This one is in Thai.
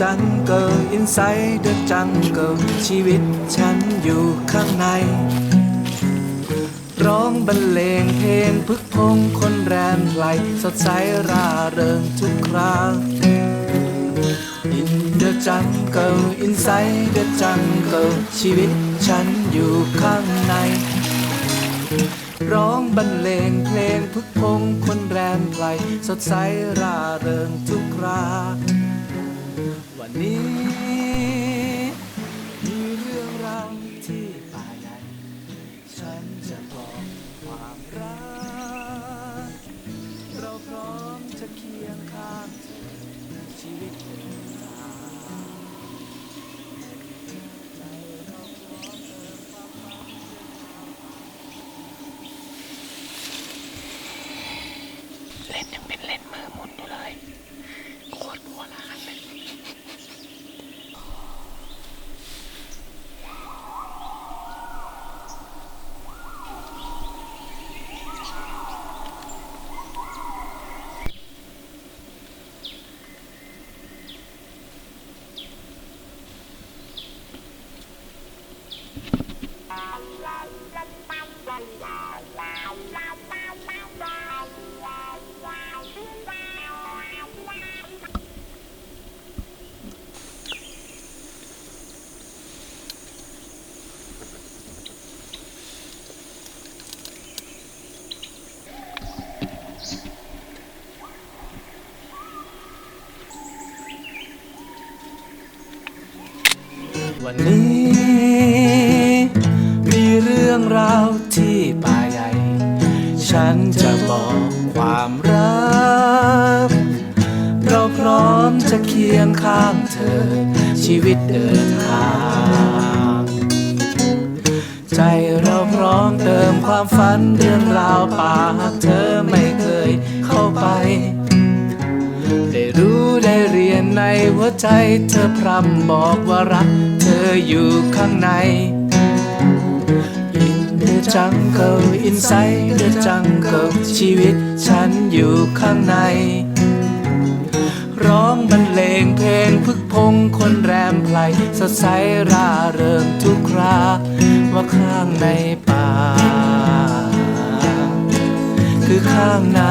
jungle inside the jungle ชีวิตฉันอยู่ข้างใน ร้องบรรเลงเพลงพึกพงคนแรมไกลสดใสร่าเริงทุกคราว In the jungle inside the jungle ชีวิตฉันอยู่ข้างใน ร้องบรรเลงเพลงพึกพงคนแรมไกลสดใสร่าเริงทุกครา วันนี้ มีเรื่องราวที่ป่าใหญ่ฉันจะบอกความรัก เราพร้อมจะเคียงข้างเธอชีวิตเดินทา วันนี้ มีเรื่องราวที่ป่าใหญ่ ฉันจะบอกความรัก เราพร้อมจะเคียงข้างเธอ ชีวิตเดินทาง ใจเราพร้อมเติมความฝันเรื่องราวป่าหากเธอไม่เคยเข้าไปได้รู้ได้เรียนในหัวใจเธอพร่ำบอกว่ารักเธอ อยู่ข้างใน In the jungle inside the jungle ชีวิตฉันอยู่ข้างใน ร้องบรรเลงเพลงพึกพงคนแรมไพลสดใสร่าเริงทุกคราว่าข้างในป่า คือข้างใน